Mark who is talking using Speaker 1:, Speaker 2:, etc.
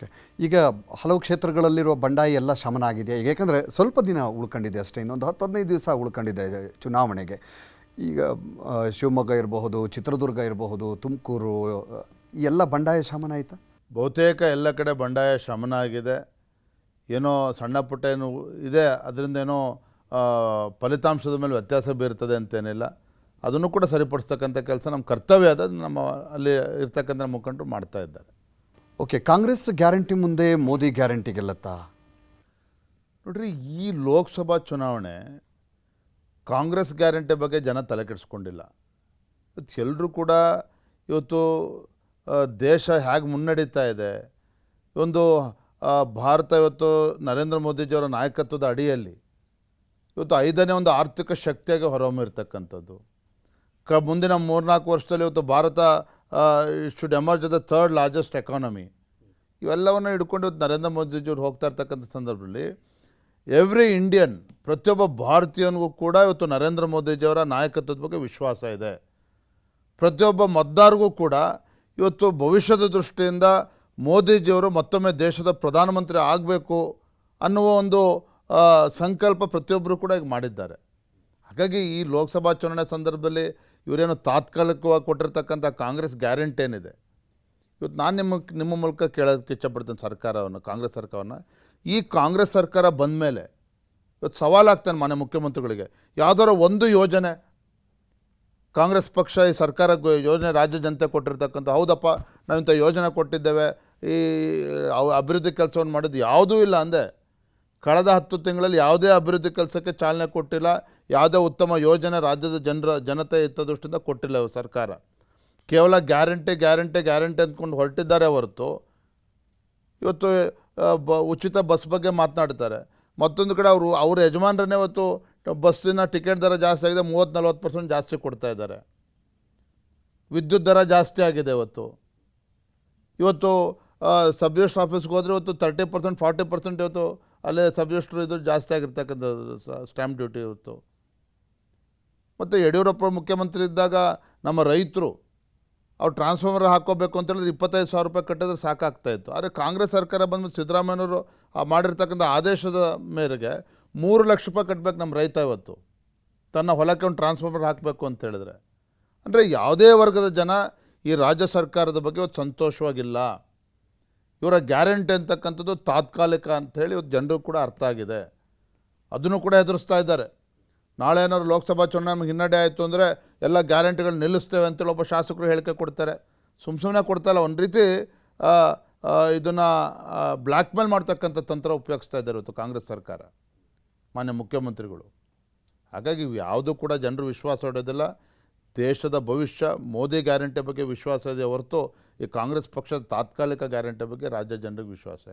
Speaker 1: Okay ಈಗ ಹಲವು ಕ್ಷೇತ್ರಗಳಲ್ಲಿರುವ ಬಂಡಾಯ ಎಲ್ಲ ಶಮನ ಆಗಿದೆ ಈಗ ಯಾಕಂದರೆ ಸ್ವಲ್ಪ ದಿನ ಉಳ್ಕೊಂಡಿದೆ ಅಷ್ಟೇ, ಇನ್ನೊಂದು ಹತ್ತು ಹದಿನೈದು ದಿವಸ ಉಳ್ಕೊಂಡಿದೆ ಚುನಾವಣೆಗೆ. ಈಗ ಶಿವಮೊಗ್ಗ ಇರಬಹುದು, ಚಿತ್ರದುರ್ಗ ಇರಬಹುದು, ತುಮಕೂರು ಎಲ್ಲ ಬಂಡಾಯ ಶಮನ ಆಯಿತಾ?
Speaker 2: ಬಹುತೇಕ ಎಲ್ಲ ಕಡೆ ಬಂಡಾಯ ಶಮನ ಆಗಿದೆ. ಏನೋ ಸಣ್ಣ ಪುಟ್ಟ ಏನು ಇದೆ, ಅದರಿಂದ ಏನೋ ಫಲಿತಾಂಶದ ಮೇಲೆ ವ್ಯತ್ಯಾಸ ಬೀರ್ತದೆ ಅಂತೇನಿಲ್ಲ. ಅದನ್ನು ಕೂಡ ಸರಿಪಡಿಸ್ತಕ್ಕಂಥ ಕೆಲಸ ನಮ್ಮ ಕರ್ತವ್ಯ ಅದು ನಮ್ಮ ಅಲ್ಲಿ ಇರ್ತಕ್ಕಂಥ ಮುಖಂಡರು ಮಾಡ್ತಾ ಇದ್ದಾರೆ.
Speaker 1: ಓಕೆ, ಕಾಂಗ್ರೆಸ್ ಗ್ಯಾರಂಟಿ ಮುಂದೆ ಮೋದಿ ಗ್ಯಾರಂಟಿ ಗೆಲ್ಲತ್ತಾ?
Speaker 2: ನೋಡ್ರಿ, ಈ ಲೋಕಸಭಾ ಚುನಾವಣೆ ಕಾಂಗ್ರೆಸ್ ಗ್ಯಾರಂಟಿ ಬಗ್ಗೆ ಜನ ತಲೆ ಕೆಡಿಸ್ಕೊಂಡಿಲ್ಲ. ಎಲ್ಲರೂ ಕೂಡ ಇವತ್ತು ದೇಶ ಹೇಗೆ ಮುನ್ನಡೀತಾ ಇದೆ? ಒಂದು ಭಾರತ ಇವತ್ತು ನರೇಂದ್ರ ಮೋದಿಜಿಯವರ ನಾಯಕತ್ವದ ಅಡಿಯಲ್ಲಿ ಇವತ್ತು ಐದನೇ ಒಂದು ಆರ್ಥಿಕ ಶಕ್ತಿಯಾಗಿ ಹೊರಹೊಮ್ಮಿರ್ತಕ್ಕಂಥದ್ದು. ಕ, ಮುಂದಿನ ಮೂರ್ನಾಲ್ಕು ವರ್ಷದಲ್ಲಿ ಇವತ್ತು Bharat should emerge the third largest economy ಇವೆಲ್ಲವನ್ನು ಹಿಡ್ಕೊಂಡು ನರೇಂದ್ರ ಮೋದಿಜಿಯವ್ರು ಹೋಗ್ತಾ ಇರ್ತಕ್ಕಂಥ ಸಂದರ್ಭದಲ್ಲಿ ಎವ್ರಿ ಇಂಡಿಯನ್ ಪ್ರತಿಯೊಬ್ಬ ಭಾರತೀಯನಿಗೂ ಕೂಡ ಇವತ್ತು ನರೇಂದ್ರ ಮೋದಿಜಿಯವರ ನಾಯಕತ್ವದ ಬಗ್ಗೆ ವಿಶ್ವಾಸ ಇದೆ. ಪ್ರತಿಯೊಬ್ಬ ಮತದಾರಿಗೂ ಕೂಡ ಇವತ್ತು ಭವಿಷ್ಯದ ದೃಷ್ಟಿಯಿಂದ ಮೋದಿಜಿಯವರು ಮತ್ತೊಮ್ಮೆ ದೇಶದ ಪ್ರಧಾನಮಂತ್ರಿ ಆಗಬೇಕು ಅನ್ನುವ ಒಂದು ಸಂಕಲ್ಪ ಪ್ರತಿಯೊಬ್ಬರು ಕೂಡ ಈಗ ಮಾಡಿದ್ದಾರೆ. ಹಾಗಾಗಿ ಈ ಲೋಕಸಭಾ ಚುನಾವಣೆ ಸಂದರ್ಭದಲ್ಲಿ ಇವರೇನು ತಾತ್ಕಾಲಿಕವಾಗಿ ಕೊಟ್ಟಿರ್ತಕ್ಕಂಥ ಕಾಂಗ್ರೆಸ್ ಗ್ಯಾರಂಟಿ ಏನಿದೆ? ಇವತ್ತು ನಾನು ನಿಮ್ಮ ನಿಮ್ಮ ಮೂಲಕ ಕೇಳೋದಕ್ಕೆ ಇಷ್ಟಪಡ್ತೇನೆ ಸರ್ಕಾರವನ್ನು, ಕಾಂಗ್ರೆಸ್ ಸರ್ಕಾರವನ್ನು. ಈ ಕಾಂಗ್ರೆಸ್ ಸರ್ಕಾರ ಬಂದ ಮೇಲೆ ಇವತ್ತು ಸವಾಲಾಗ್ತಾನೆ ಮಾನ್ಯ ಮುಖ್ಯಮಂತ್ರಿಗಳಿಗೆ. ಯಾವ್ದಾರ ಒಂದು ಯೋಜನೆ, ಕಾಂಗ್ರೆಸ್ ಪಕ್ಷ ಈ ಸರ್ಕಾರ ಯೋಜನೆ ರಾಜ್ಯ ಜನತೆ ಕೊಟ್ಟಿರ್ತಕ್ಕಂಥ, ಹೌದಪ್ಪ, ನಾವಿಂಥ ಯೋಜನೆ ಕೊಟ್ಟಿದ್ದೇವೆ, ಈ ಅಭಿವೃದ್ಧಿ ಕೆಲಸವನ್ನು ಮಾಡಿದ್ದು ಯಾವುದೂ ಇಲ್ಲ ಅಂದೆ. ಕಳೆದ ಹತ್ತು ತಿಂಗಳಲ್ಲಿ ಯಾವುದೇ ಅಭಿವೃದ್ಧಿ ಕೆಲಸಕ್ಕೆ ಚಾಲನೆ ಕೊಟ್ಟಿಲ್ಲ, ಯಾವುದೇ ಉತ್ತಮ ಯೋಜನೆ ರಾಜ್ಯದ ಜನರ, ಜನತೆ ಹಿತದೃಷ್ಟಿಯಿಂದ ಕೊಟ್ಟಿಲ್ಲ ಸರ್ಕಾರ. ಕೇವಲ ಗ್ಯಾರಂಟಿ ಗ್ಯಾರಂಟಿ ಗ್ಯಾರಂಟಿ ಅಂದ್ಕೊಂಡು ಹೊರಟಿದ್ದಾರೆ ಹೊರತು ಇವತ್ತು ಬ, ಉಚಿತ ಬಸ್ ಬಗ್ಗೆ ಮಾತನಾಡ್ತಾರೆ. ಮತ್ತೊಂದು ಕಡೆ ಅವರು, ಅವ್ರ ಯಜಮಾನರನ್ನೇ ಇವತ್ತು ಬಸ್ಸಿನ ಟಿಕೆಟ್ ದರ ಜಾಸ್ತಿ ಆಗಿದೆ, ಮೂವತ್ತು ನಲ್ವತ್ತು ಪರ್ಸೆಂಟ್ ಜಾಸ್ತಿ ಕೊಡ್ತಾ ಇದ್ದಾರೆ. ವಿದ್ಯುತ್ ದರ ಜಾಸ್ತಿ ಆಗಿದೆ ಇವತ್ತು. ಇವತ್ತು ಸಬ್ ಆಫೀಸ್ಗೆ ಹೋದರೆ ಇವತ್ತು ತರ್ಟಿ ಪರ್ಸೆಂಟ್ ಫಾರ್ಟಿ ಪರ್ಸೆಂಟ್ ಇವತ್ತು ಅಲ್ಲೇ ಸಬ್ಜೆಸ್ಟ್ರು ಇದು ಜಾಸ್ತಿ ಆಗಿರ್ತಕ್ಕಂಥದ್ದು ಸ್ಟ್ಯಾಂಪ್ ಡ್ಯೂಟಿ ಇವತ್ತು ಮತ್ತು ಯಡಿಯೂರಪ್ಪ ಮುಖ್ಯಮಂತ್ರಿ ಇದ್ದಾಗ ನಮ್ಮ ರೈತರು ಅವ್ರು ಟ್ರಾನ್ಸ್ಫಾರ್ಮರ್ ಹಾಕೋಬೇಕು ಅಂತ ಹೇಳಿದ್ರೆ ಇಪ್ಪತ್ತೈದು ಸಾವಿರ ರೂಪಾಯಿ ಕಟ್ಟಿದ್ರೆ ಸಾಕಾಗ್ತಾಯಿತ್ತು ಆದರೆ ಕಾಂಗ್ರೆಸ್ ಸರ್ಕಾರ ಬಂದು ಸಿದ್ದರಾಮಯ್ಯವರು ಮಾಡಿರ್ತಕ್ಕಂಥ ಆದೇಶದ ಮೇರೆಗೆ ಮೂರು ಲಕ್ಷ ರೂಪಾಯಿ ಕಟ್ಟಬೇಕು ನಮ್ಮ ರೈತ ಇವತ್ತು. ತನ್ನ ಹೊಲಕ್ಕೆ ಒಂದು ಟ್ರಾನ್ಸ್ಫಾರ್ಮರ್ ಹಾಕಬೇಕು ಅಂತ ಹೇಳಿದ್ರೆ. ಅಂದರೆ ಯಾವುದೇ ವರ್ಗದ ಜನ ಈ ರಾಜ್ಯ ಸರ್ಕಾರದ ಬಗ್ಗೆ ಇವತ್ತು ಸಂತೋಷವಾಗಿಲ್ಲ. ಇವರ ಗ್ಯಾರಂಟಿ ಅಂತಕ್ಕಂಥದ್ದು ತಾತ್ಕಾಲಿಕ ಅಂಥೇಳಿ ಇವತ್ತು ಜನರು ಕೂಡ ಅರ್ಥ ಆಗಿದೆ. ಅದನ್ನು ಕೂಡ ಎದುರಿಸ್ತಾ ಇದ್ದಾರೆ. ನಾಳೆ ಏನಾದ್ರು ಲೋಕಸಭಾ ಚುನಾವಣೆ ಹಿನ್ನಡೆ ಆಯಿತು ಅಂದರೆ ಎಲ್ಲ ಗ್ಯಾರಂಟಿಗಳು ನಿಲ್ಲಿಸ್ತೇವೆ ಅಂತೇಳಿ ಒಬ್ಬ ಶಾಸಕರು ಹೇಳಿಕೆ ಕೊಡ್ತಾರೆ. ಸುಮ್ಮ ಸುಮ್ಮನೆ ಕೊಡ್ತಾಯಿಲ್ಲ ಒಂದು ರೀತಿ ಇದನ್ನು ಬ್ಲ್ಯಾಕ್ ಮೇಲ್ ಮಾಡ್ತಕ್ಕಂಥ ತಂತ್ರ ಉಪಯೋಗಿಸ್ತಾ ಇದ್ದಾರೆ ಇವತ್ತು ಕಾಂಗ್ರೆಸ್ ಸರ್ಕಾರ, ಮಾನ್ಯ ಮುಖ್ಯಮಂತ್ರಿಗಳು. ಹಾಗಾಗಿ ಇವು ಯಾವುದೂ ಕೂಡ ಜನರು ವಿಶ್ವಾಸ ಇಡೋದಿಲ್ಲ ದೇಶದ ಭವಿಷ್ಯ ಮೋದಿ ಗ್ಯಾರಂಟಿ ಬಗ್ಗೆ ವಿಶ್ವಾಸ ಇದೆ ಹೊರತು ಈ ಕಾಂಗ್ರೆಸ್ ಪಕ್ಷದ ತಾತ್ಕಾಲಿಕ ಗ್ಯಾರಂಟಿ ಬಗ್ಗೆ ರಾಜ್ಯ ಜನರಿಗೆ ವಿಶ್ವಾಸ